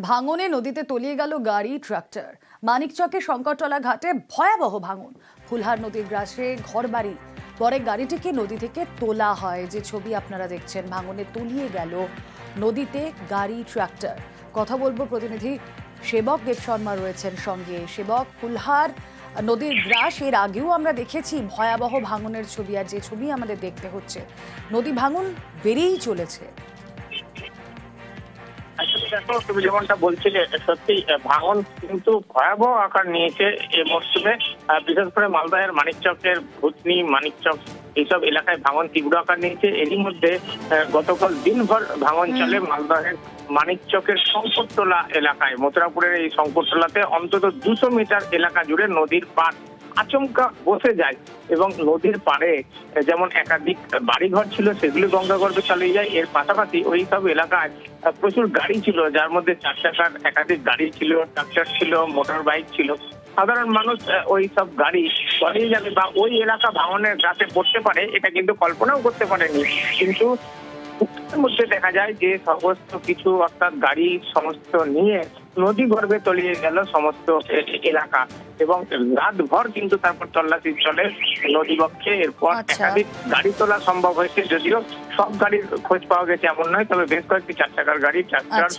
ভাঙনে নদীতে তলিয়ে গেল গাড়ি, ট্রাক্টর। মানিকচকে শঙ্করতলা ঘাটে ভয়াবহ ভাঙন। ফুলহার নদীর গ্রাসে ঘরবাড়ি। পরে গাড়িটিকে নদী থেকে তোলা হয়। যে ছবি আপনারা দেখছেন, ভাঙনে তলিয়ে গেল নদীতে গাড়ি, ট্রাক্টর। কথা বলব প্রতিনিধি সেবক দেব শর্মা রয়েছেন সঙ্গে। সেবক, ফুলহার নদীর গ্রাস, এর আগেও আমরা দেখেছি ভয়াবহ ভাঙনের ছবি। আর যে ছবি আমাদের দেখতে হচ্ছে, নদী ভাঙন বেড়েই চলেছে। দেখো তুমি যেমনটা বলছিলে সত্যি ভাঙন কিন্তু ভয়াবহ আকার নিয়েছে এই মরশুমে। বিশেষ করে মালদাহের মানিকচকের ভুতনি মানিকচক এইসব এলাকায় ভাঙন তীব্র আকার নিয়েছে। এরই মধ্যে গতকাল দিনভর ভাঙন চলে মালদাহের মানিকচকের শঙ্করতলা এলাকায়। মথুরাপুরের এই শঙ্করতলাতে অন্তত দুশো মিটার এলাকা জুড়ে নদীর পাড় আচমকা বসে যায় এবং নদীর পাড়ে, যেমন একাধিক বাড়িঘর ছিল, সেগুলি গঙ্গাগর্ভে চালিয়ে যায়। এর পাশাপাশি ওই সব এলাকায় প্রচুর গাড়ি ছিল, যার মধ্যে চার চাকার একাধিক গাড়ি ছিল ট্রাক্টর ছিল মোটর বাইক ছিল। সাধারণ মানুষ ওই সব গাড়ি চালিয়ে যাবে বা ওই এলাকা ভাঙনের গাছে পড়তে পারে, এটা কিন্তু কল্পনাও করতে পারেনি। কিন্তু মধ্যে দেখা যায় যে সমস্ত কিছু অর্থাৎ গাড়ি সমস্ত নিয়ে নদী গর্ভে তলিয়ে গেল সমস্ত এলাকা। এবং রাতভর কিন্তু তারপর তল্লাশি চলে নদী বক্ষে এরপর আচ্ছা। একাধিক গাড়ি তোলা সম্ভব হয়েছে যদিও সব গাড়ির খোঁজ পাওয়া গেছে এমন নয় তবে বেশ কয়েকটি চার চাকার গাড়ি চার চাকার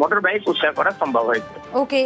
মোটর বাইক উদ্ধার করা সম্ভব হয়েছে। ওকে